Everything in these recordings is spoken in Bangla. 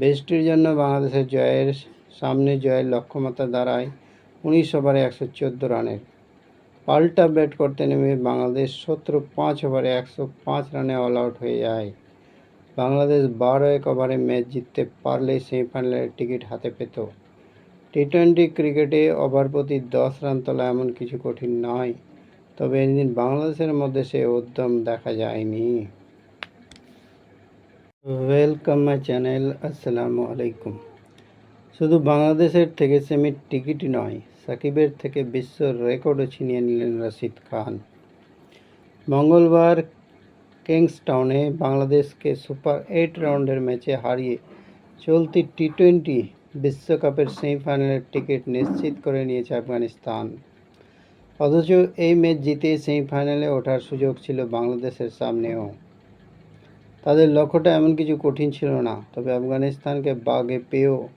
বৃষ্টির জন্য বাংলাদেশের জয়ের সামনে জয়ের লক্ষ্যমাত্রা দাঁড়ায় উনিশ ওভারে একশো চোদ্দ রানের। পাল্টা ব্যাট করতে নেমে বাংলাদেশ সতেরো পাঁচ ওভারে একশো পাঁচ রানে অল আউট হয়ে যায়। বাংলাদেশ বারো এক ওভারে ম্যাচ জিততে পারলেই সেমিফাইনালের টিকিট হাতে পেত। টি টোয়েন্টি ক্রিকেটে ওভার প্রতি দশ রান তোলা এমন কিছু কঠিন নয়, তবে এদিন বাংলাদেশের মধ্যে সে উদ্যম দেখা যায়নি। ওয়েলকাম মাই চ্যানেল আসসালামু আলাইকুম শুধু বাংলাদেশের থেকে সেমির টিকিটই নয়, সাকিবের থেকে বিশ্ব রেকর্ডও ছিনিয়ে নিলেন রশিদ খান। মঙ্গলবার কিংসটাউনে বাংলাদেশকে সুপার এইট রাউন্ডের ম্যাচে হারিয়ে চলতি টি টোয়েন্টি বিশ্বকাপের সেমিফাইনালের টিকিট নিশ্চিত করে নিয়েছে আফগানিস্তান। অথচ এই ম্যাচ জিতে সেমিফাইনালে ওঠার সুযোগ ছিল বাংলাদেশের সামনেও। তাদের লক্ষ্যটা এমন কিছু কঠিন ছিল না। তবে আফগানিস্তানকে বাগে পেয়েও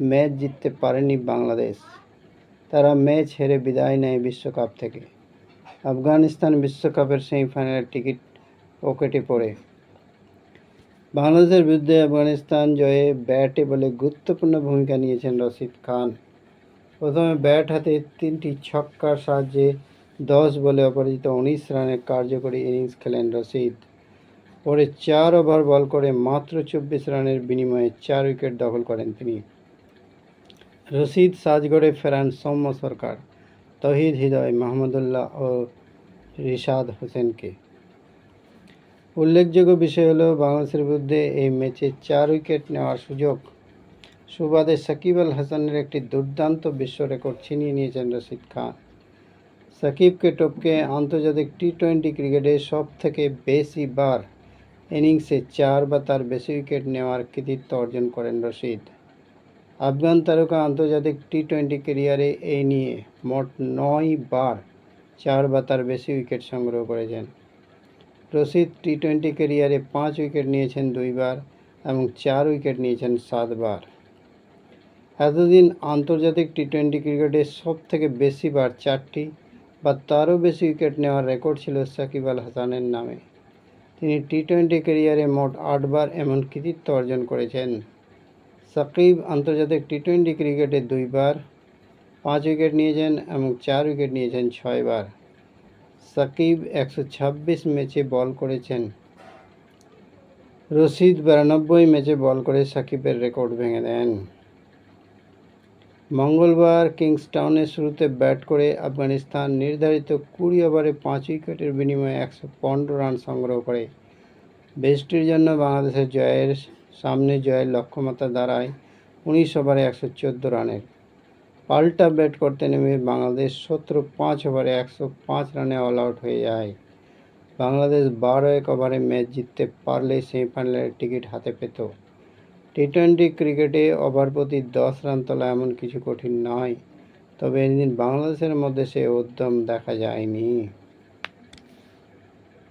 ম্যাচ জিততে পারেনি বাংলাদেশ। তারা ম্যাচ হেরে বিদায় নেয় বিশ্বকাপ থেকে। আফগানিস্তান বিশ্বকাপের সেমিফাইনালের টিকিট পকেটে পড়ে। বাংলাদেশের বিরুদ্ধে আফগানিস্তান জয়ে ব্যাটে বলে গুরুত্বপূর্ণ ভূমিকা নিয়েছেন রশিদ খান। প্রথমে ব্যাট হাতে তিনটি ছক্কার সাহায্যে দশ বলে অপরাজিত উনিশ রানের কার্যকরী ইনিংস খেলেন রশিদ। পরে চার ওভার বল করে মাত্র চব্বিশ রানের বিনিময়ে চার উইকেট দখল করেন তিনি। রশিদ সাজগড়ে ফেরান সৌম্য সরকার, তহিদ হৃদয় মাহমুদুল্লাহ ও রিশাদ হোসেনকে। উল্লেখযোগ্য বিষয় হলো, বাংলাদেশের বিরুদ্ধে এই ম্যাচে চার উইকেট নেওয়ার সুযোগ সুবাদে সাকিব আল হাসানের একটি দুর্দান্ত বিশ্ব রেকর্ড ছিনিয়ে নিয়েছেন রশিদ খান। সাকিবকে টপকে আন্তর্জাতিক টি টোয়েন্টি ক্রিকেটে সব থেকে বেশি বার ইনিংসে চার বা তার বেশি উইকেট নেওয়ার কৃতিত্ব অর্জন করেন রশিদ। আফগান তারকা আন্তর্জাতিক টি টোয়েন্টি ক্যারিয়ারে এই নিয়ে মোট নয় বার চার বা তার বেশি উইকেট সংগ্রহ করেছেন। রশিদ টি টোয়েন্টি ক্যারিয়ারে পাঁচ উইকেট নিয়েছেন দুইবার এবং চার উইকেট নিয়েছেন সাতবার এতদিন আন্তর্জাতিক টি টোয়েন্টি ক্রিকেটে সব থেকে বেশি বার চারটি বা তারও বেশি উইকেট নেওয়ার রেকর্ড ছিল সাকিব আল হাসানের নামে। তিনি টি টোয়েন্টি ক্যারিয়ারে মোট আটবার এমন কৃতিত্ব অর্জন করেছেন। সাকিব আন্তর্জাতিক টি টোয়েন্টি ক্রিকেটে দুইবার পাঁচ উইকেট নিয়েছেন এবং চার উইকেট নিয়েছেন ছয়বার সাকিব একশো ছাব্বিশ ম্যাচে বল করেছেন। রশিদ বিরানব্বই ম্যাচে বল করে সাকিবের রেকর্ড ভেঙে দেন। মঙ্গলবার কিংসটাউনের শুরুতে ব্যাট করে আফগানিস্তান নির্ধারিত কুড়ি ওভারে পাঁচ উইকেটের বিনিময়ে একশো পনেরো রান সংগ্রহ করে। বৃষ্টির জন্য বাংলাদেশের জয়ের সামনে জয়ের লক্ষ্যমাত্রা দাঁড়ায় উনিশ ওভারে একশো চোদ্দ রানের। পাল্টা ব্যাট করতে নেমে বাংলাদেশ সতেরো পাঁচ ওভারে একশো পাঁচ রানে অল আউট হয়ে যায়। বাংলাদেশ বারো এক ওভারে ম্যাচ জিততে পারলেই সেমিফাইনালের টিকিট হাতে পেত। টি টোয়েন্টি ক্রিকেটে ওভার প্রতি দশ রান তোলা এমন কিছু কঠিন নয়। তবে এদিন বাংলাদেশের মধ্যে সে উদ্যম দেখা যায়নি।